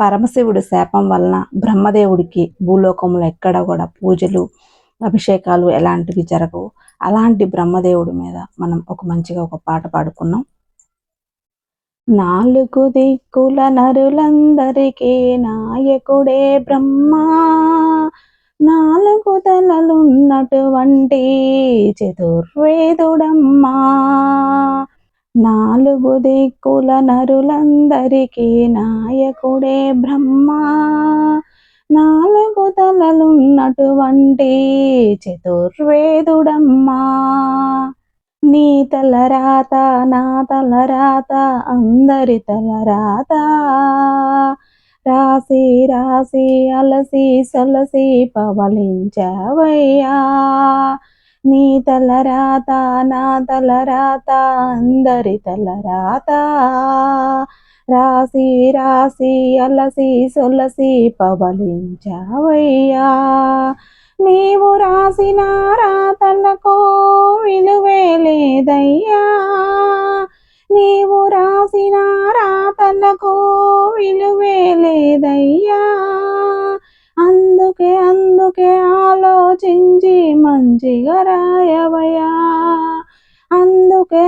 పరమశివుడి శాపం వలన బ్రహ్మదేవుడికి భూలోకంలో ఎక్కడ కూడా పూజలు అభిషేకాలు ఎలాంటివి జరగవు. అలాంటి బ్రహ్మదేవుడి మీద మనం ఒక మంచిగా ఒక పాట పాడుకున్నాం. నాలుగు దిక్కుల నరులందరికీ నాయకుడే బ్రహ్మ. నాలుగు తలలున్నటువంటి చతుర్వేదుడమ్మా. నాలుగు దిక్కుల నరులందరికీ నాయకుడే బ్రహ్మ. నాలుగు తలలున్నటువంటి చతుర్వేదుడమ్మా. నీ తలరాత నా తలరాత అందరి తలరాత. రాసి రాసి అలసి సొలసి పవలించవయ్యా. నీ తలరాత నా తలరాత అందరి తలరాత. రాసి రాసి అలసి సొలసి పవలించవయ్యా. నీవు రాసిన రాతలకు విలువే లేదయ్యా.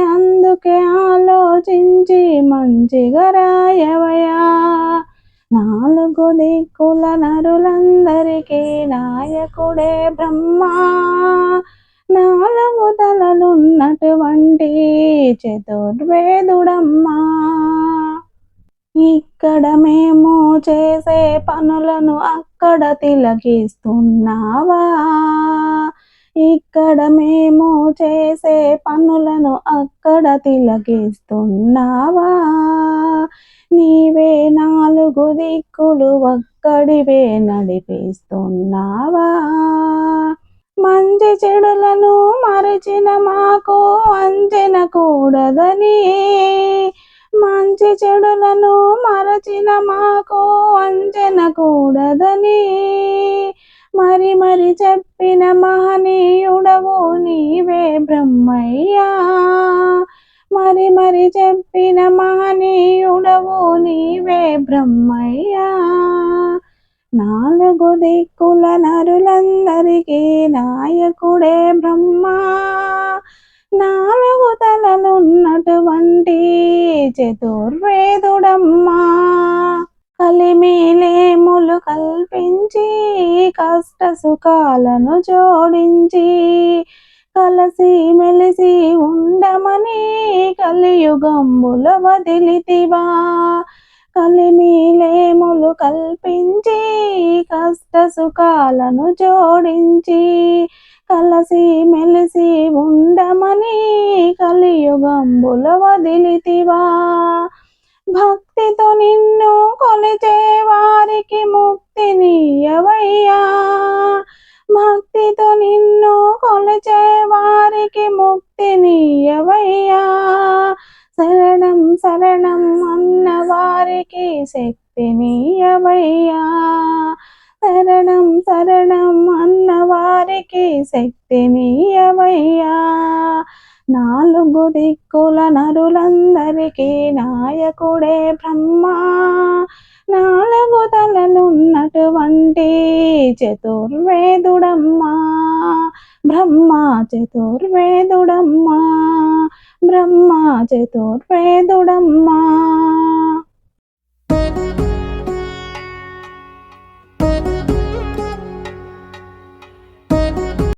అందుకే ఆలోచించి మంచిగా రాయవయా నాలుగు దిక్కుల నరులందరికీ నాయకుడే బ్రహ్మా. నాలుగు తలలున్నటువంటి చతుర్వేదుడమ్మా. ఇక్కడ మేము చేసే పనులను అక్కడ తిలకిస్తున్నావా? ఇక్కడ మేము చేసే పనులను అక్కడ తిలకిస్తున్నావా? నీవే నాలుగు దిక్కులు ఒక్కడివే నడిపిస్తున్నావా? మంచి చెడులను మరచిన మాకు అంచన కూడదని. మంచి చెడులను మరచిన మాకు అంచన కూడదని. మరి మరి చెప్పిన మహనీయుడవు నీవే బ్రహ్మయ్యా. మరి మరి చెప్పిన మహనీయుడవు నీవే బ్రహ్మయ్యా. నాలుగు దిక్కుల నరులందరికీ నాయకుడే బ్రహ్మ. నాలుగు తలలున్నటువంటి చతుర్వేదుడమ్మా. కలిమిలేములు కల్పించి కష్ట సుఖాలను జోడించి కలసి మెలిసి ఉండమని కలియుగంబుల వదిలితివా. కలిమిలేములు కల్పించి కష్ట సుఖాలను జోడించి కలసి మెలిసి ఉండమని కలియుగంబుల వదిలితివా. భక్తితో నిన్ను కొలిచే వారికి ముక్తినియవయ్యా భక్తితో నిన్ను కొలిచే వారికి ముక్తినియవయ్యా శరణం శరణం అన్న వారికి శక్తినియవయ్యా శరణం శరణం అన్న వారికి శక్తినియవయ్యా నాలుగు దిక్కుల నరులందరికీ నాయకుడే బ్రహ్మ. నాలుగు తలలున్నటువంటి చతుర్వేదుడమ్మా. బ్రహ్మ చతుర్వేదుడమ్మా. బ్రహ్మ చతుర్వేదుడమ్మా.